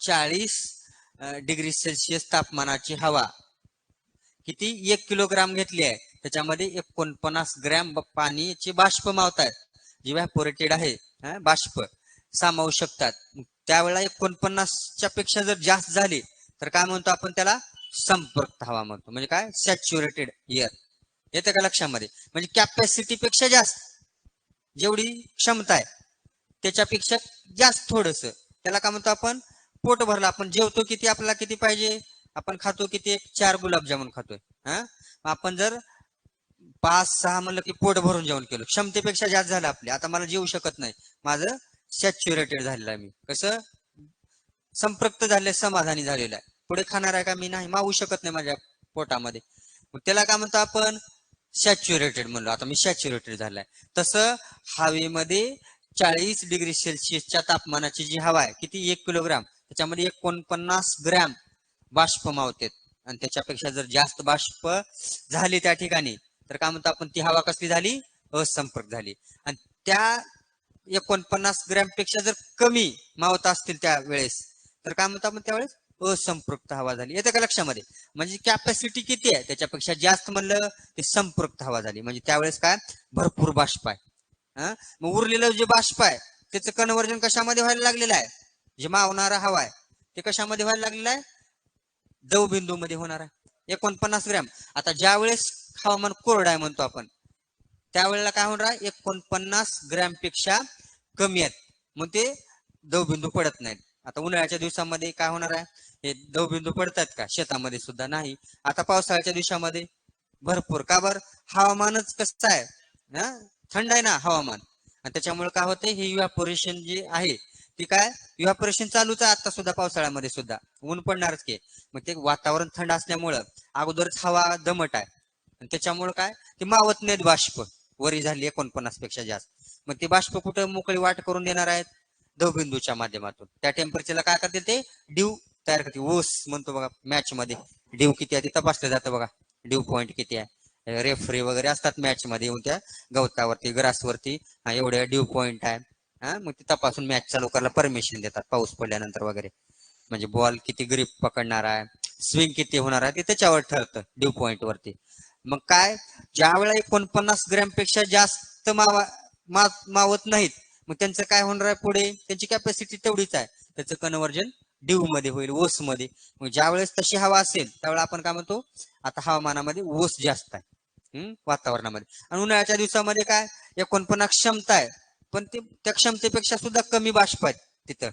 चाळीस degree Celsius तापमानाची हवा. किती? एक किलोग्राम घेतली आहे. त्याच्यामध्ये एकोणपन्नास ग्रॅम पाणीचे बाष्प मावतात जी व्हॅपोरेटेड आहे बाष्प सामावू शकतात. त्यावेळेला एकोणपन्नासच्या पेक्षा जर जास्त झाली तर काय म्हणतो आपण त्याला? संपर्क हवा म्हणतो. म्हणजे काय? सॅच्युरेटेड एअर येते का लक्षामध्ये? म्हणजे कॅपॅसिटी पेक्षा जास्त जेवढी क्षमता आहे त्याच्यापेक्षा जास्त थोडस. त्याला काय म्हणतो आपण? पोट भरलं. आपण जेवतो किती आपल्याला किती पाहिजे? आपण खातो किती? एक चार गुलाबजामुन खातोय. हा? आपण जर पाच सहा म्हणलं की पोट भरून जेवण केलं. क्षमतेपेक्षा जास्त झालं आपले. आता मला जेवू शकत नाही. माझं सॅच्युरेटेड झालेलं आहे मी. कसं? संपृक्त झाले समाधानी झालेलं आहे. पुढे खाणार आहे का? मी नाही. मावू शकत नाही माझ्या पोटामध्ये. मग त्याला काय म्हणतो आपण? सॅच्युरेटेड म्हणलो. आता मी सॅच्युरेटेड झालाय. तसं हवेमध्ये चाळीस डिग्री सेल्सिअसच्या तापमानाची जी हवा आहे किती? एक किलोग्राम. त्याच्यामध्ये एकोणपन्नास ग्रॅम बाष्प मावतेत. आणि त्याच्यापेक्षा जर जास्त बाष्प झाले त्या ठिकाणी तर काय म्हणतो आपण ती हवा कसली झाली? असंपर्क झाली. आणि त्या एकोणपन्नास ग्रॅमपेक्षा जर कमी मावत असतील त्या वेळेस तर काय म्हणतो आपण त्यावेळेस? असंपृक्त हवा झाली. येते का लक्षामध्ये? म्हणजे कॅपॅसिटी किती आहे? त्याच्यापेक्षा जास्त म्हणलं ते संपृक्त हवा झाली. म्हणजे त्यावेळेस काय? भरपूर बाष्प आहे. मग उरलेलं जे बाष्प आहे त्याचं कन्वर्जन कशामध्ये व्हायला लागलेलं आहे? जे मावणारा हवा आहे ते कशामध्ये व्हायला लागलेला आहे? दवबिंदू मध्ये होणार आहे. एकोणपन्नास ग्रॅम. आता ज्या वेळेस हवामान कोरड आहे म्हणतो आपण त्यावेळेला काय होणार आहे? एकोणपन्नास ग्रॅमपेक्षा कमी आहेत. मग ते दवबिंदू पडत नाहीत. आता उन्हाळ्याच्या दिवसामध्ये काय होणार आहे? हे दवबिंदू पडतात का? शेतामध्ये सुद्धा नाही. आता पावसाळ्याच्या दिवसामध्ये भरपूर का बर? हवामानच कसं आहे? हा? थंड आहे ना हवामान. आणि त्याच्यामुळे काय होतंय हे इव्हॅपोरेशन जे आहे ठीक काय? इव्हॅपोरेशन चालूच आहे आता सुद्धा पावसाळ्यामध्ये सुद्धा. ऊन पडणारच की. मग ते वातावरण थंड असल्यामुळं अगोदरच हवा दमट आहे. आणि त्याच्यामुळं काय? ते मावत नाहीत बाष्प. वरी झाली एकोणपन्नासपेक्षा जास्त. मग ते बाष्प कुठं मोकळी वाट करून देणार आहेत? दवबिंदूच्या माध्यमातून. त्या टेम्परेचरला काय करतील ते? ड्यू तयार करते. ओस म्हणतो बघा मॅच मध्ये. ड्यू किती आहे ते तपासलं जातं बघा. ड्यू पॉईंट किती आहे? रेफरी वगैरे असतात मॅच मध्ये येऊन त्या गवतावरती ग्रासवरती हा एवढ्या ड्यू पॉईंट आहे. हा मग ते तपासून मॅच चालू करायला परमिशन देतात पाऊस पडल्यानंतर वगैरे. म्हणजे बॉल किती ग्रीप पकडणार आहे स्विंग किती होणार आहे ते त्याच्यावर ठरतं ड्यू पॉईंट वरती. मग काय ज्यावेळेला एकोणपन्नास ग्रॅमपेक्षा जास्त मावा मा- मावत नाहीत मग त्यांचं काय होणार आहे पुढे? त्यांची कॅपॅसिटी तेवढीच आहे. त्याचं कन्वर्जन ड्यू मध्ये होईल ओसमध्ये. मग ज्या वेळेस तशी हवा असेल त्यावेळेला आपण काय म्हणतो आता हवामानामध्ये ओस जास्त आहे हम्म वातावरणामध्ये. आणि उन्हाळ्याच्या दिवसामध्ये काय एकोणपन्नास क्षमता आहे. पण ते त्या क्षमतेपेक्षा सुद्धा कमी बाष्प आहेत तिथं.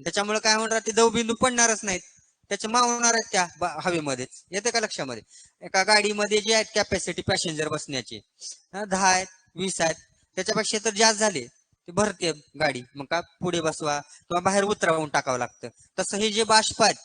त्याच्यामुळे काय होणार ते दवबिंदू पडणारच नाहीत. त्याचे मावणार आहेत त्या बा- हवेमध्येच. येते का लक्षामध्ये? एका गाडीमध्ये जे आहेत कॅपॅसिटी पॅसेंजर बसण्याची दहा आहेत वीस आहेत त्याच्यापेक्षा तर जास्त झाले. ते भरते गाडी. मग का पुढे बसवा किंवा बाहेर उतरवून टाकावं लागतं. तसं हे जे बाष्प आहेत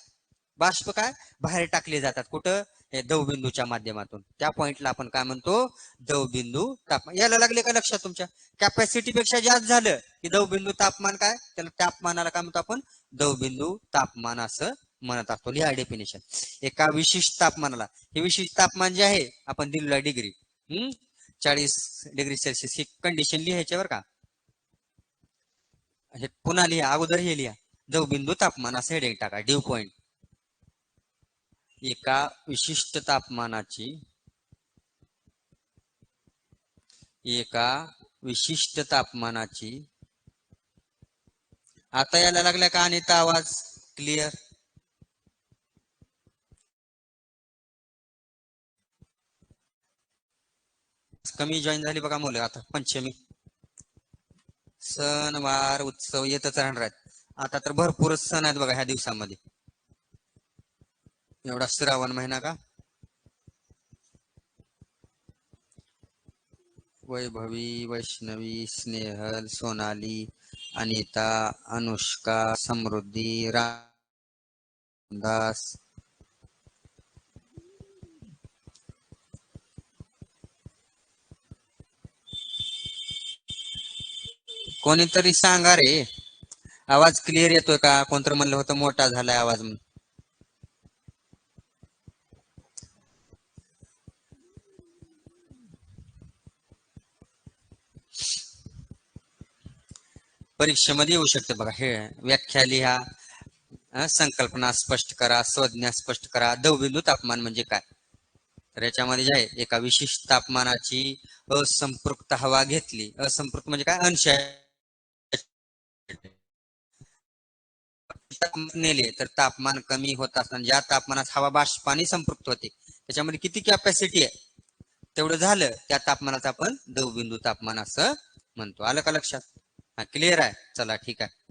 बाष्प काय? बाहेर टाकले जातात. कुठं? हे दवबिंदूच्या माध्यमातून. त्या पॉइंटला आपण काय म्हणतो? दवबिंदू तापमान. यायला लागले का लक्षात तुमच्या? कॅपॅसिटी पेक्षा जास्त झालं की दवबिंदू तापमान काय? त्याला तापमानाला काय म्हणतो आपण? दवबिंदू तापमान असं म्हणत असतो. लिहा डेफिनेशन एका विशिष्ट तापमानाला. हे विशिष्ट तापमान जे आहे आपण दिलेलं डिग्री हम्म? चाळीस डिग्री सेल्सिअस ही कंडिशन लिहायच्यावर का? हे पुन्हा लिहा. अगोदर हे लिहा. दवबिंदू तापमान असं हेडिंग टाका. ड्यू पॉइंट एका विशिष्ट तापमानाची एका विशिष्ट तापमानाची. आता यायला लागला का अनिता आवाज? क्लिअर कमी जॉईन झाली बघा मुलं आता पंचमी. सण वार उत्सव येतच राहणार आहेत. आता तर भरपूरच सण आहेत बघा ह्या दिवसामध्ये. एवढा श्रावण महिना का? वैभवी, वैष्णवी, स्नेहल, सोनाली, अनिता, अनुष्का, समृद्धी, रामदास। कोणीतरी सांगा रे. आवाज़ क्लिअर येतोय का? कोणतर म्हणलं होतं? मोठा झालाय आवाज़ म्हणून. परीक्षेमध्ये येऊ शकते बघा. हे व्याख्या लिहा. संकल्पना स्पष्ट करा संज्ञा स्पष्ट करा. दवबिंदू तापमान म्हणजे काय? तर याच्यामध्ये जे आहे एका विशिष्ट तापमानाची असंपृक्त हवा घेतली. असंपृक्त म्हणजे काय? अंश नेले तर तापमान कमी होत असताना ज्या तापमानात हवा बाष्पाने संपृक्त होते त्याच्यामध्ये किती कॅपॅसिटी आहे? तेवढं झालं. त्या तापमानात आपण दवबिंदू तापमान असं म्हणतो. आलं का लक्षात? हा क्लिअर आहे. चला ठीक आहे.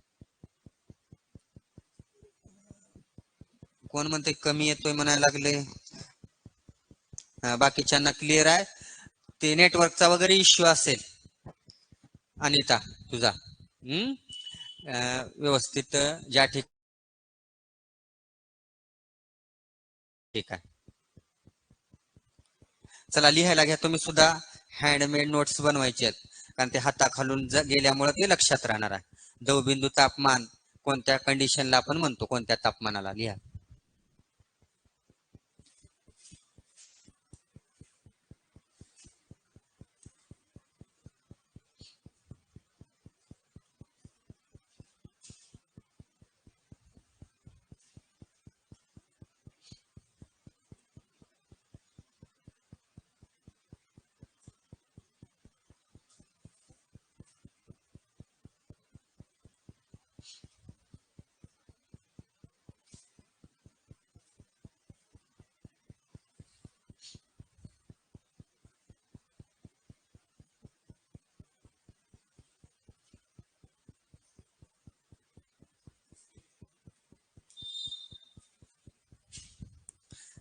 कोण म्हणते कमी येतोय म्हणायला लागले. बाकीच्यांना क्लिअर आहे. ते नेटवर्कचा वगैरे इश्यू असेल. अनिता तुझा. हम्म? व्यवस्थित ज्या ठिक ठीक आहे. चला लिहायला घ्या तुम्ही सुद्धा. हँडमेड नोट्स बनवायचे आहेत. कारण ते हाताखालून गेल्यामुळे ते लक्षात राहणार आहे. दवबिंदू तापमान कोणत्या कंडिशनला आपण म्हणतो? कोणत्या तापमानाला? लिहा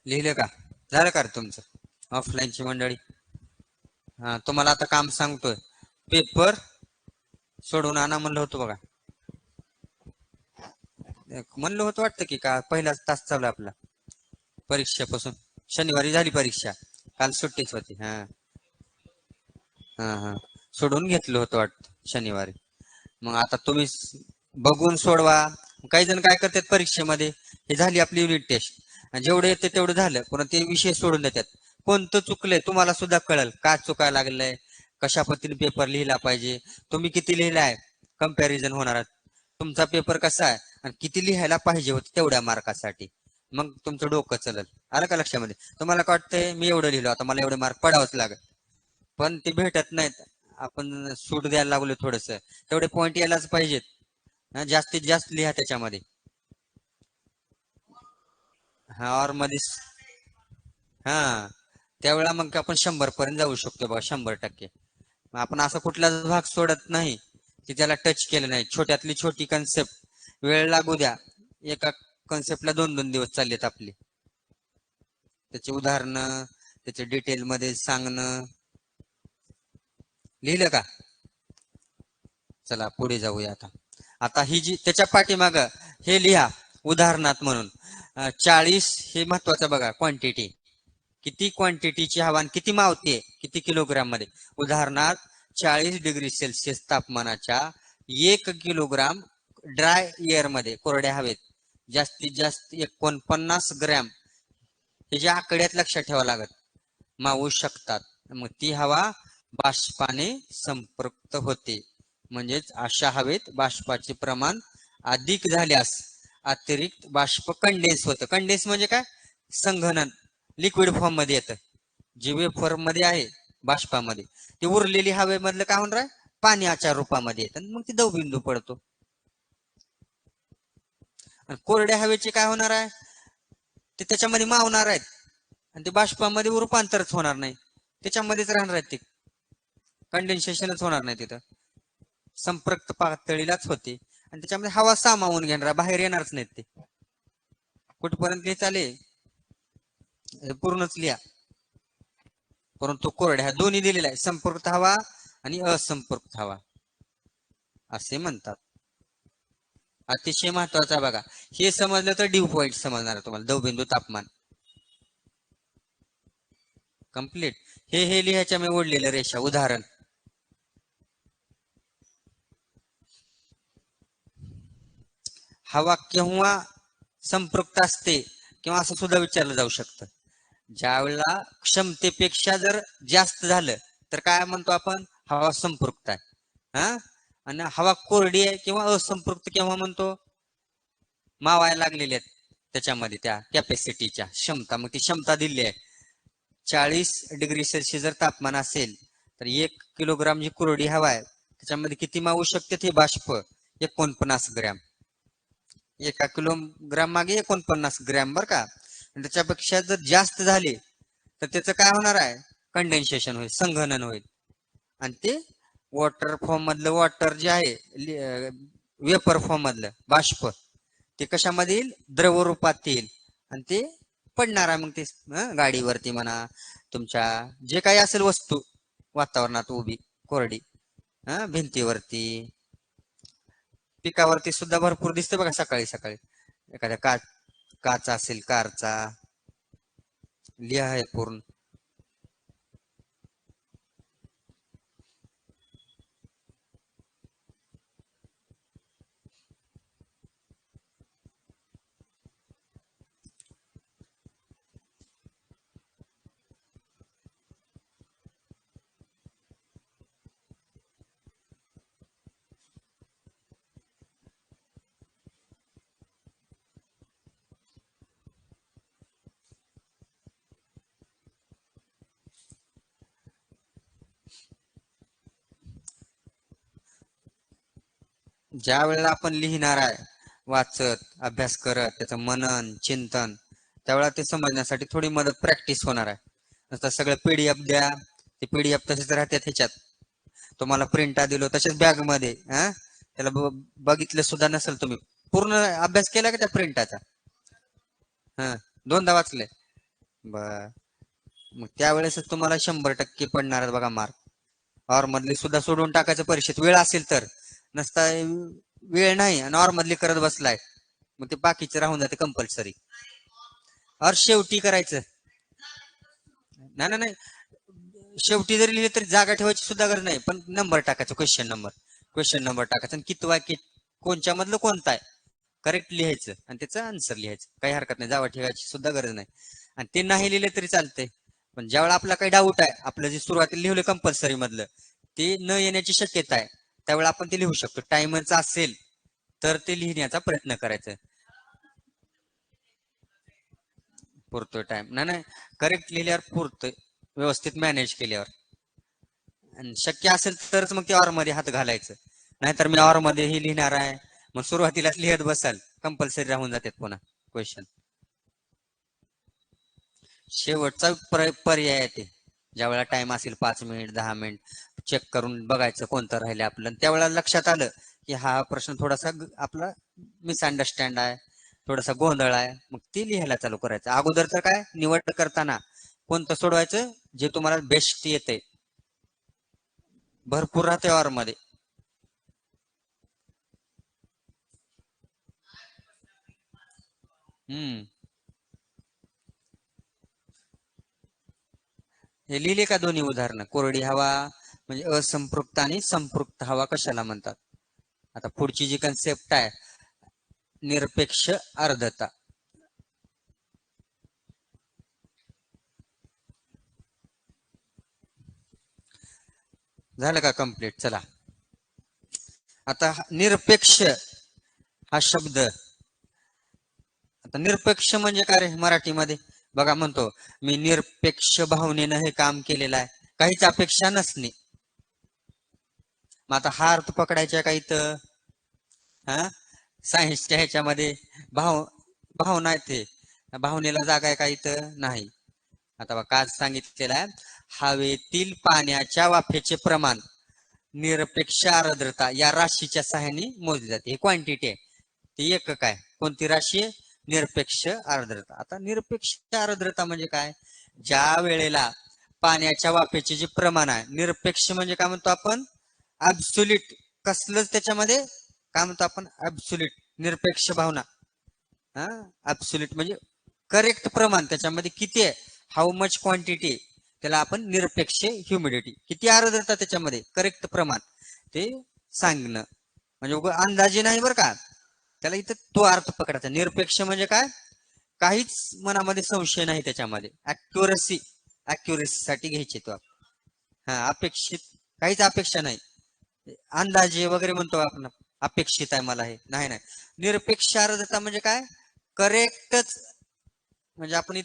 लिहिलं का? झालं का तुमचं? ऑफलाईनची मंडळी. हा तुम्हाला आता काम सांगतोय. पेपर सोडून आणा म्हणलं होतं बघा. म्हणलं होतं वाटतं की का पहिलाच तास चालू आपला. परीक्षेपासून. शनिवारी झाली परीक्षा. काल सुट्टीच होती. हा. हा हा. सोडून घेतलं होतं वाटतं शनिवारी. मग आता तुम्ही बघून सोडवा. काही जण काय करतात परीक्षेमध्ये? हे झाली आपली युनिट टेस्ट. जेवढे येते तेवढं झालं. पण ते विषय सोडून देतात. कोणतं चुकलंय तुम्हाला सुद्धा कळल. का चुकायला लागलंय? कशा पद्धतीने पेपर लिहिला पाहिजे? तुम्ही किती लिहिलाय कंपॅरिझन होणार तुमचा पेपर कसा आहे? आणि किती लिहायला पाहिजे होतं तेवढ्या मार्कासाठी? मग तुमचं डोकं चलल. आलं का लक्षामध्ये? तुम्हाला काय वाटतंय? मी एवढं लिहिलो. आता मला एवढे मार्क पडावंच लागत पण ते भेटत नाहीत. आपण सूट द्यायला लागलो थोडस. तेवढे पॉइंट यायलाच पाहिजेत. जास्तीत जास्त लिहा त्याच्यामध्ये. हा औरमध्ये हा. त्यावेळेला मग आपण शंभर पर्यंत जाऊ शकतो बघा शंभर टक्के. मग आपण असा कुठलाच भाग सोडत नाही की त्याला टच केलं नाही छोट्यातली छोटी कन्सेप्ट वेळ लागू द्या. एका कन्सेप्टला दोन दोन दिवस चाललेत आपले. त्याचे उदाहरणं त्याचे डिटेल मध्ये सांगणं. लिहिलं का? चला पुढे जाऊया आता. आता ही जी त्याच्या पाठीमाग हे लिहा उदाहरणात म्हणून. चाळीस हे महत्वाचं बघा क्वांटिटी किती क्वांटिटीची हवा आणि किती मावते किती किलोग्राममध्ये? उदाहरणार्थ चाळीस डिग्री सेल्सिअस तापमानाच्या एक किलोग्राम ड्राय एअरमध्ये कोरड्या हवेत जास्तीत जास्त एकोणपन्नास ग्रॅम हे जे आकड्यात लक्षात ठेवा लागत मावू शकतात. मग ती हवा बाष्पाने संपृक्त होते. म्हणजेच अशा हवेत बाष्पाचे प्रमाण अधिक झाल्यास अतिरिक्त बाष्प कंडेन्स होतं. कंडेन्स म्हणजे काय? संघनन. लिक्विड फॉर्ममध्ये येतं. जे फॉर्ममध्ये आहे बाष्पामध्ये. ते उरलेली हवेमधलं काय होणार आहे पाण्याच्या रूपामध्ये येतं. आणि मग ते दवबिंदू पडतो. आणि कोरड्या हवेचे काय होणार आहे? ते त्याच्यामध्ये मावणार आहेत. आणि ते बाष्पामध्ये रूपांतरच होणार नाही. त्याच्यामध्येच राहणार आहेत ते. कंडेन्सेशनच होणार नाही तिथं. संपर्क पातळीलाच होते. आणि त्याच्यामध्ये हवा सामावून घेणार बाहेर येणारच नाहीत ते. कुठपर्यंत चाले पूर्णच लिहा. परंतु कोरड्या ह्या दोन्ही दिलेल्या आहे संपर्क हवा आणि असंपर्क हवा. असे म्हणतात. अतिशय महत्त्वाचा बघा. हे समजलं तर ड्यू पॉइंट समजणार तुम्हाला. दवबिंदू तापमान. कंप्लीट हे हे लिहायच्या मी ओढलेलं रेषा. उदाहरण. हवा केव्हा संपृक्त असते किंवा असं सुद्धा विचारलं जाऊ शकतं. ज्यावेळेला क्षमतेपेक्षा जर जास्त झालं तर काय म्हणतो आपण? हवा संपृक्त आहे. हा? आणि हवा कोरडी आहे किंवा असंपृक्त केव्हा म्हणतो? मावायला लागलेले आहेत त्याच्यामध्ये त्या कॅपॅसिटीच्या क्षमता मग ती क्षमता दिली आहे. चाळीस डिग्री सेल्सिअस जर तापमान असेल तर एक किलोग्राम जी कोरडी हवा आहे त्याच्यामध्ये किती मावू शकते ते बाष्प? एकोणपन्नास ग्रॅम. एका किलोग्राम मागे एकोणपन्नास ग्रॅम बर का. त्याच्यापेक्षा जर जास्त झाले तर त्याचं काय होणार आहे? कंडेन्सेशन होईल संघनन होईल. आणि ते वॉटर फॉर्म मधलं वॉटर जे आहे वेपर फॉर्म मधलं बाष्प ते कशामध्ये येईल? द्रव रूपात येईल. आणि ते पडणार आहे मग ते गाडीवरती म्हणा तुमच्या जे काही असेल वस्तू वातावरणात उभी कोरडी भिंतीवरती पिकावरती सुद्धा भरपूर दिसते बघा सकाळी सकाळी. एखाद्या का काचा असेल कारचा लिहा आहे पूर्ण. ज्या वेळेला आपण लिहिणार आहे वाचत अभ्यास करत त्याचं मनन चिंतन त्यावेळेला ते समजण्यासाठी थोडी मदत प्रॅक्टिस होणार आहे. नंतर सगळं पीडीएफ द्या ते पीडीएफ तसेच राहतात ह्याच्यात. तुम्हाला प्रिंटा दिलो तसेच बॅगमध्ये हा त्याला बघितलं सुद्धा नसेल तुम्ही. पूर्ण अभ्यास केला का त्या प्रिंटाचा हा दोनदा वाचले बर. मग त्यावेळेसच तुम्हाला शंभर टक्के पडणार आहेत बघा मार्क और मधले सुद्धा सोडून टाकायचं परीक्षेत. वेळ असेल तर. नसता वेळ नाही. आणि करत बसलाय. मग ते बाकीचे राहून जाते कंपल्सरी और शेवटी करायचं. नाही नाही, नाही. शेवटी जरी लिहिले तरी जागा ठेवायची सुद्धा गरज नाही. पण नंबर टाकायचा क्वेश्चन नंबर क्वेश्चन नंबर टाकायचा. आणि किती वाक्य कोणच्या मधलं कोणता आहे? करेक्ट लिहायचं. आणि त्याचं आन्सर लिहायचं. काही हरकत नाही. जागा ठेवायची सुद्धा गरज नाही. आणि ते नाही लिहिले तरी चालतंय. पण ज्यावेळेला आपला काही डाऊट आहे आपलं जे सुरुवातीला लिहिलं कंपल्सरी मधलं ते न येण्याची शक्यता आहे. त्यावेळेला आपण ते लिहू शकतो. टायमरचं असेल तर ते लिहिण्याचा प्रयत्न करायचा. पुरतोय टाइम नाही नाही. करेक्ट लिहिल्यावर पुरतोय व्यवस्थित मॅनेज केल्यावर. आणि शक्य असेल तरच मग ते ऑरमध्ये हात घालायचं. नाहीतर मी ऑरमध्ये हे लिहिणार आहे. मग सुरुवातीला लिहत बसाल. कंपल्सरी राहून जातात पुन्हा क्वेश्चन शेवटचा पर्याय पर्याय आहे ते. ज्या वेळेला टाइम असेल पाच मिनिट दहा मिनिट चेक करून बघायचं कोणतं राहिलं आपलं. त्यावेळेला लक्षात आलं की हा प्रश्न थोडासा आपला मिसअंडरस्टँड आहे थोडासा गोंधळ आहे. मग ते लिहायला चालू करायचं. अगोदर तर काय? निवड करताना कोणतं सोडवायचं? जे तुम्हाला बेस्ट येते भरपूर राहते मध्ये हम्म. हे लिहिले का दोन्ही उदाहरणं? कोरडी हवा म्हणजे असंपृक्त आणि संपृक्त हवा कशाला म्हणतात? आता पुढची जी कन्सेप्ट आहे निरपेक्ष अर्धता. झालं का कंप्लीट चला. आता निरपेक्ष हा शब्द. आता निरपेक्ष म्हणजे काय रे मराठीमध्ये? बघा म्हणतो मी निरपेक्ष भावनेनं हे काम केलेलं आहे. काहीच अपेक्षा नसणे मग आता हा अर्थ पकडायचा काही तर हा? सायन्सच्या ह्याच्यामध्ये भाव भावना आहे ते. भावनेला जागा आहे काही तर नाही. आता बघा आज सांगितलेलं आहे हवेतील पाण्याच्या वाफेचे प्रमाण निरपेक्ष आर्द्रता या राशीच्या सहाय्याने मोजली जाते. ही क्वांटिटी आहे. ती एकक आहे. कोणती राशी? आहे निरपेक्ष आर्द्रता. आता निरपेक्ष आर्द्रता म्हणजे काय? ज्या वेळेला पाण्याच्या वाफेचे जे प्रमाण आहे निरपेक्ष म्हणजे काय म्हणतो आपण? ऍब्सुलिट कसलंच त्याच्यामध्ये? काय म्हणतो आपण? ऍब्सुलिट निरपेक्ष भावना. हा? ऍब्सुलिट म्हणजे करेक्ट प्रमाण त्याच्यामध्ये किती आहे? हाऊ मच क्वांटिटी त्याला आपण निरपेक्ष ह्युमिडिटी किती आर्द्रता त्याच्यामध्ये? करेक्ट प्रमाण. ते सांगणं. म्हणजे अंदाजे नाही बरं का? त्याला इथं तो अर्थ पकडायचा. निरपेक्ष म्हणजे काय? काहीच मनामध्ये संशय नाही त्याच्यामध्ये. अॅक्युरसी अॅक्युरेसी साठी घ्यायचे तो आपण. हा अपेक्षित काहीच अपेक्षा नाही. अंदाजे वगैरे म्हणतो आपण. अपेक्षित आहे मला हे. नाही नाही. निरपेक्ष अर्धता म्हणजे काय? करेक्टच म्हणजे आपण इथं